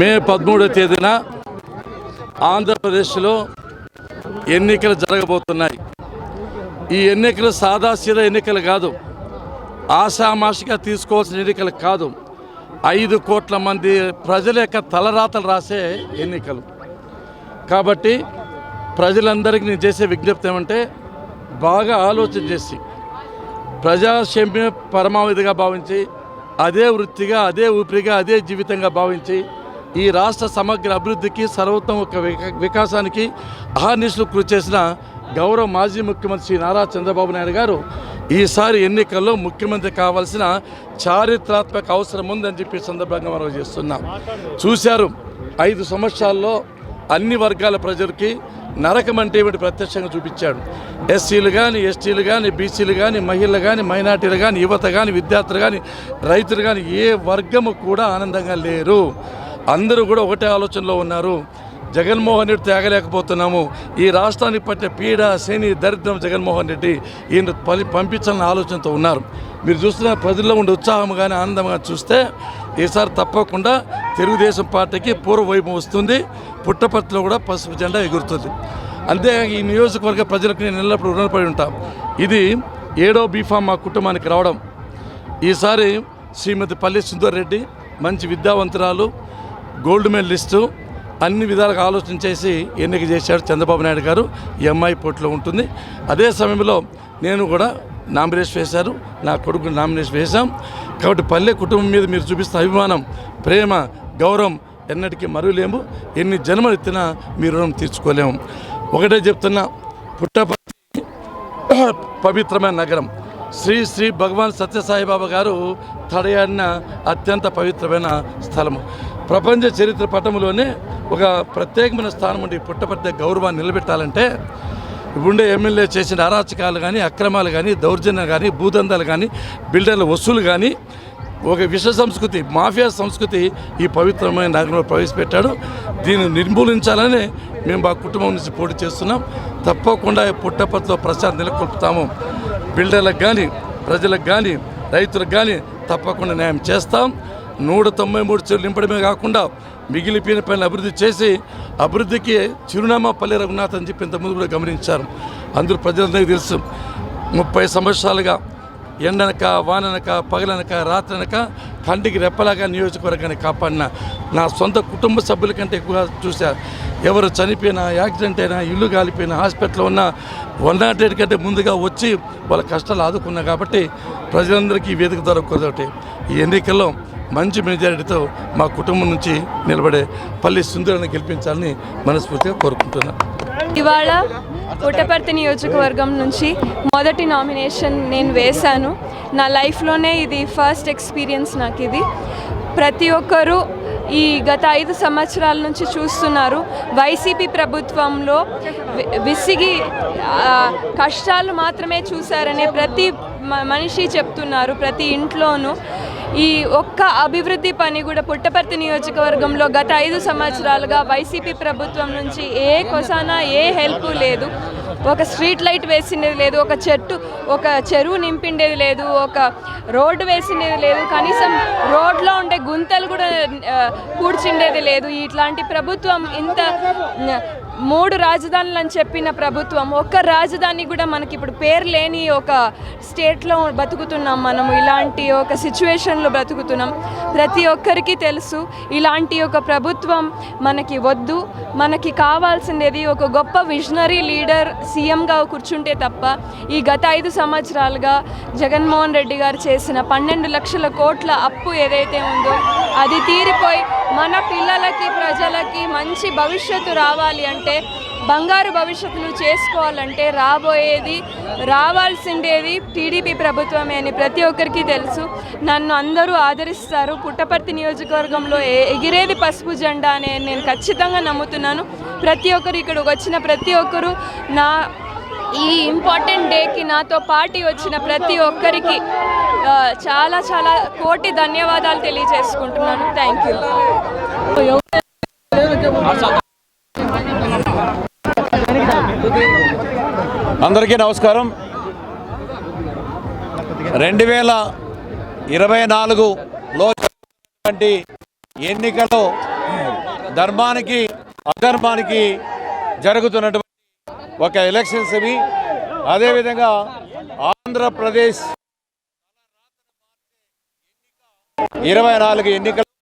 మే పదమూడవ తేదీన ఆంధ్రప్రదేశ్లో ఎన్నికలు జరగబోతున్నాయి. ఈ ఎన్నికలు సాదాసీదా ఎన్నికలు కాదు ఆషామాషిగా తీసుకోవాల్సిన ఎన్నికలు కాదు. ఐదు కోట్ల మంది ప్రజల యొక్క తలరాతలు రాసే ఎన్నికలు. కాబట్టి ప్రజలందరికీ నేను చేసే విజ్ఞప్తి ఏమంటే బాగా ఆలోచన చేసి ప్రజాక్షేమ్య పరమావధిగా భావించి అదే వృత్తిగా అదే ఊపిరిగా అదే జీవితంగా భావించి ఈ రాష్ట్ర సమగ్ర అభివృద్ధికి సర్వోత్తమ వికాసానికి అహర్నిశలు కృషి చేసిన గౌరవ మాజీ ముఖ్యమంత్రి శ్రీ నారా చంద్రబాబు నాయుడు గారు ఈసారి ఎన్నికల్లో ముఖ్యమంత్రి కావాల్సిన చారిత్రాత్మక అవసరం ఉందని చెప్పి సందర్భంగా మనం చేస్తున్నాం. చూశారు ఐదు సంవత్సరాల్లో అన్ని వర్గాల ప్రజలకి నరకం అంటే ఏమిటి ప్రత్యక్షంగా చూపించాడు. ఎస్సీలు కానీ ఎస్టీలు కానీ బీసీలు కానీ మహిళలు కానీ మైనార్టీలు కానీ యువత కానీ విద్యార్థులు కానీ రైతులు కానీ ఏ వర్గము కూడా ఆనందంగా లేరు. అందరూ కూడా ఒకటే ఆలోచనలో ఉన్నారు. జగన్మోహన్ రెడ్డి తేగలేకపోతున్నాము. ఈ రాష్ట్రానికి పట్టిన పీడ శని దరిద్రం జగన్మోహన్ రెడ్డి ఈయన పలి పంపించాలన్న ఆలోచనతో ఉన్నారు. మీరు చూస్తున్న ప్రజల్లో ఉండే ఉత్సాహం కానీ ఆనందం కానీ చూస్తే ఈసారి తప్పకుండా తెలుగుదేశం పార్టీకి పూర్వ వైపు వస్తుంది. పుట్టపర్తిలో కూడా పసుపు జెండా ఎగురుతుంది. అంతే ఈ నియోజకవర్గ ప్రజలకు నేను ఎల్లప్పుడూ రుణపడి ఉంటాం. ఇది ఏడో బీఫామ్ మా కుటుంబానికి రావడం. ఈసారి శ్రీమతి పల్లి సుందర్ రెడ్డి మంచి విద్యావంతురాలు గోల్డ్ మెడలిస్టు అన్ని విధాలుగా ఆలోచన చేసి ఎన్నిక చేశాడు చంద్రబాబు నాయుడు గారు. ఎంఐ అమ్మాయి పోటీలో ఉంటుంది. అదే సమయంలో నేను కూడా నామినేషన్ వేశారు. నా కొడుకు నామినేషన్ వేశాం. కాబట్టి పల్లె కుటుంబం మీద మీరు చూపిస్తున్న అభిమానం ప్రేమ గౌరవం ఎన్నటికీ మరువలేము. ఎన్ని జన్మలు ఎత్తినా మీ రుణం తీర్చుకోలేము. ఒకటే చెప్తున్నా పుట్టపర్తి పవిత్రమైన నగరం. శ్రీ శ్రీ భగవాన్ సత్యసాయిబాబా గారు తడయాడిన అత్యంత పవిత్రమైన స్థలము. ప్రపంచ చరిత్ర పటంలోనే ఒక ప్రత్యేకమైన స్థానం ఉండి పుట్టపర్తి గౌరవాన్ని నిలబెట్టాలంటే ఉండే ఎమ్మెల్యే చేసిన అరాచకాలు కానీ అక్రమాలు కానీ దౌర్జన్యాలు కానీ భూదందాలు కానీ బిల్డర్ల వసూలు కానీ ఒక విష సంస్కృతి మాఫియా సంస్కృతి ఈ పవిత్రమైన నగరంలో ప్రవేశపెట్టాడు. దీన్ని నిర్మూలించాలని మేము మా కుటుంబం నుంచి పోటీ చేస్తున్నాం. తప్పకుండా పుట్టపత్తిలో పుట్టపర్తిలో నెలకొల్పుతాము. బిల్డర్లకు కానీ ప్రజలకు కానీ రైతులకు కానీ తప్పకుండా న్యాయం చేస్తాం. నూట తొంభై మూడు చెరువులు నింపడమే కాకుండా మిగిలిపోయిన పనులు అభివృద్ధి చేసి అభివృద్ధికి చిరునామా పల్లె రఘునాథ్ అని చెప్పి ఇంతకుముందు కూడా గమనించారు. అందరూ ప్రజలందరికీ తెలుసు. ముప్పై సంవత్సరాలుగా ఎండనక వాననక పగలనక రాత్రనక కంటికి రెప్పలాగా నియోజకవర్గాన్ని కాపాడిన నా సొంత కుటుంబ సభ్యుల కంటే ఎక్కువగా చూశా ఎవరు చనిపోయినా యాక్సిడెంట్ అయినా ఇల్లు కాలిపోయినా హాస్పిటల్లో ఉన్న వన్ నాట్ ఎయిట్ కంటే ముందుగా వచ్చి వాళ్ళ కష్టాలు ఆదుకున్నా కాబట్టి ప్రజలందరికీ వేదిక వేదిక దొరకదొకటి ఈ ఎన్నికల్లో మంచి మెజారిటీతో మా కుటుంబం నుంచి నిలబడే పల్లి సుందరాన్ని గెలిపించాలని మనస్ఫూర్తిగా కోరుకుంటున్నాను. ఇవాళ పుట్టపర్తి నియోజకవర్గం నుంచి మొదటి నామినేషన్ నేను వేశాను. నా లైఫ్లోనే ఇది ఫస్ట్ ఎక్స్పీరియన్స్ నాకు ఇది ప్రతి ఒక్కరూ ఈ గత ఐదు సంవత్సరాల నుంచి చూస్తున్నారు. వైసీపీ ప్రభుత్వంలో వి- విసిగి కష్టాలు మాత్రమే చూశారనే ప్రతి మ- మనిషి చెప్తున్నారు ప్రతి ఇంట్లోనూ. ఈ ఒక్క అభివృద్ధి పని కూడా పుట్టపర్తి నియోజకవర్గంలో గత ఐదు సంవత్సరాలుగా వైసీపీ ప్రభుత్వం నుంచి ఏ కొసానా ఏ హెల్ప్ లేదు. ఒక స్ట్రీట్ లైట్ వేసిండేది లేదు ఒక చెట్టు ఒక చెరువు నింపిండేది లేదు ఒక రోడ్డు వేసిండేది లేదు కనీసం రోడ్లో ఉండే గుంతలు కూడా ఆ, పూడ్చిండేది లేదు. ఇట్లాంటి ప్రభుత్వం ఇంత మూడు రాజధానులు అని చెప్పిన ప్రభుత్వం ఒక్క రాజధాని కూడా మనకి ఇప్పుడు పేరు లేని ఒక స్టేట్లో బతుకుతున్నాం మనం. ఇలాంటి ఒక సిచ్యువేషన్లో బ్రతుకుతున్నాం. ప్రతి ఒక్కరికి తెలుసు ఇలాంటి ఒక ప్రభుత్వం మనకి వద్దు. మనకి కావాల్సిండేది ఒక గొప్ప విజనరీ లీడర్ సీఎంగా కూర్చుంటే తప్ప ఈ గత ఐదు సంవత్సరాలుగా జగన్మోహన్ రెడ్డి గారు చేసిన పన్నెండు లక్షల కోట్ల అప్పు ఏదైతే ఉందో అది తీరిపోయి ప్రజలకి మంచి భవిష్యత్తు రావాలి అంటే బంగారు భవిష్యత్తును చేసుకోవాలంటే రాబోయేది రావాల్సిండేది టీడీపీ ప్రభుత్వమే అని ప్రతి ఒక్కరికి తెలుసు. నన్ను అందరూ ఆదరిస్తారు. పుట్టపర్తి నియోజకవర్గంలో ఎగిరేది పసుపు జెండా అనే నేను ఖచ్చితంగా నమ్ముతున్నాను. ప్రతి ఒక్కరు ఇక్కడికి వచ్చిన ప్రతి ఒక్కరు నా ఈ ఇంపార్టెంట్ డేకి నాతో పార్టీ వచ్చిన ప్రతి ఒక్కరికి చాలా చాలా కోటి ధన్యవాదాలు తెలియజేసుకుంటున్నాను. Thank you. అందరికీ నమస్కారం. రెండు వేల ఇరవై నాలుగులో ఎన్నికలో ధర్మానికి అధర్మానికి జరుగుతున్నటువంటి ఒక ఎలక్షన్స్ ఇవి అదేవిధంగా ఆంధ్రప్రదేశ్ ఇరవై నాలుగు ఎన్నికల